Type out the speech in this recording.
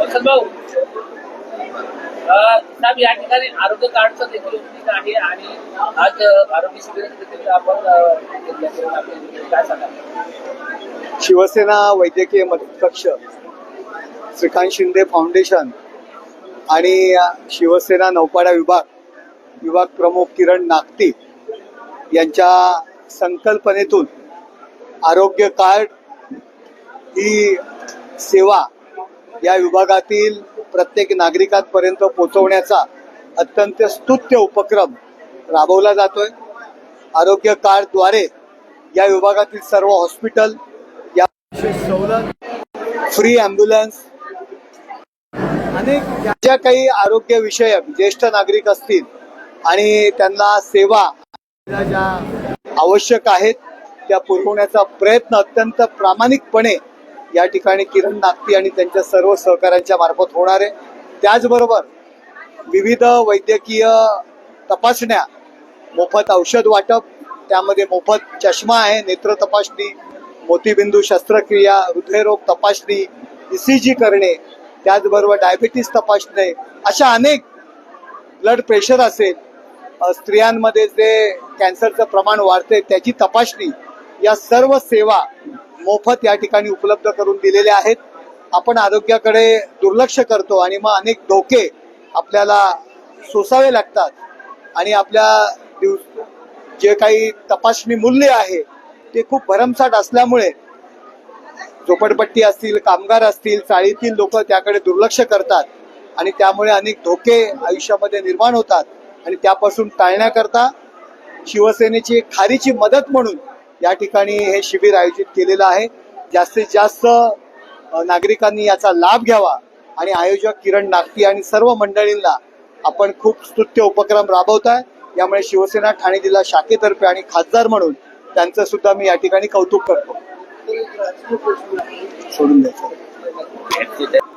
वसंत भाऊ साहेब या ठिकाणी आरोग्य कार्डचं देखील ओपनिंग आहे आणि आज आरोग्य शिबिराचं देखील आपण काय सांगाल? शिवसेना वैद्यकीय मदत कक्ष श्रीकांत शिंदे फाउंडेशन आणि शिवसेना नौपाडा विभाग विभाग प्रमुख किरण नागती यांच्या संकल्पनेतून आरोग्य कार्ड ही सेवा या विभागातील प्रत्येक नागरिकांपर्यंत पोहोचवण्याचा अत्यंत स्तुत्य उपक्रम राबवला जातोय. आरोग्य कार्डद्वारे या विभागातील सर्व हॉस्पिटल या सवलत फ्री ॲम्ब्युलन्स अनेक ज्या ज्या काही आरोग्य विषयक ज्येष्ठ नागरिक असतील आणि त्यांना सेवा ज्या आवश्यक आहेत त्या पुरवण्याचा प्रयत्न अत्यंत प्रामाणिकपणे या ठिकाणी किरण नागती आणि त्यांच्या सर्व सहकाऱ्यांच्या मार्फत होणार आहे. त्याचबरोबर विविध वैद्यकीय तपासण्या मोफत औषध वाटप त्यामध्ये मोफत चष्मा आहे नेत्र तपासणी मोतीबिंदू शस्त्रक्रिया हृदयरोग तपासणी ईसीजी करणे त्याचबरोबर डायबिटीस तपासणे अशा अनेक ब्लड प्रेशर असेल स्त्रियांमध्ये जे कॅन्सरचं प्रमाण वाढते त्याची तपासणी या सर्व सेवा मोफत या ठिकाणी उपलब्ध करून दिलेले आहेत. आपण आरोग्याकडे दुर्लक्ष करतो आणि मग अनेक धोके आपल्याला सोसावे लागतात. आणि आपल्या दिवस जे काही तपासणी मूल्य आहे ते खूप भरमसाठ असल्यामुळे झोपडपट्टी असतील कामगार असतील चाळीतील लोक त्याकडे दुर्लक्ष करतात. आणि त्यामुळे अनेक धोके आयुष्यामध्ये निर्माण होतात. आणि त्यापासून टाळण्याकरता शिवसेनेची खारीची मदत म्हणून या ठिकाणी हे शिबिर आयोजित केलेलं आहे. जास्तीत जास्त नागरिकांनी याचा लाभ घ्यावा आणि आयोजक किरण नागती आणि सर्व मंडळींना आपण खूप स्तुत्य उपक्रम राबवत आहे यामुळे शिवसेना ठाणे जिल्हा शाखेतर्फे आणि खासदार म्हणून त्यांचं सुद्धा मी या ठिकाणी कौतुक करतो. सोडून द्यायचं